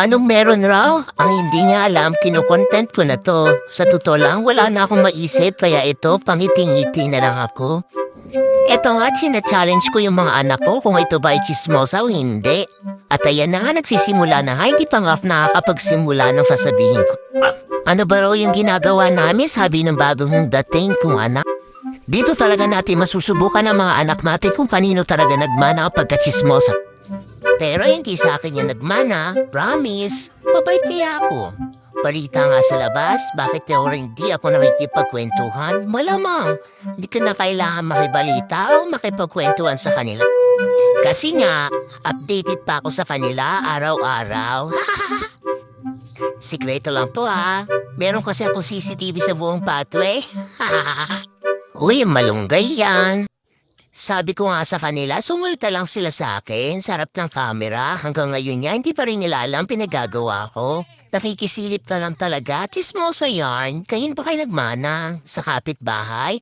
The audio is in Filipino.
Anong meron raw? Ang hindi niya alam, kinukontent ko na to. Sa totoo lang, wala na akong maisip, kaya ito, pangiti-ngiti na lang ako. Ito nga, china-challenge ko yung mga anak ko kung ito ba ay chismosa o hindi. At ayan na nga, nagsisimula na nga, hindi pa nga nakakapagsimula ng sasabihin ko. Ano ba raw yung ginagawa namin, sabi ng bagong dating kong anak? Dito talaga natin masusubukan ang mga anak natin kung kanino talaga nagmana o pagkachismosa. Pero hindi sa akin yung nagmana, promise. Mabait kaya ako. Balita nga sa labas, bakit teori hindi ako nakikipagkwentuhan? Malamang, hindi ko na kailangan makibalita o makipagkwentuhan sa kanila. Kasi nga, updated pa ako sa kanila araw-araw. Sikreto lang to ha. Meron kasi akong CCTV sa buong pathway. Uy, malunggay yan. Sabi ko nga sa kanila, sumulta lang sila sa akin sa harap ng camera. Hanggang ngayon niya, hindi pa rin nila alam pinagagawa ko. Nakikisilip na lang talaga, tismo sa yarn. Kayin pa kayo nagmana sa kapitbahay?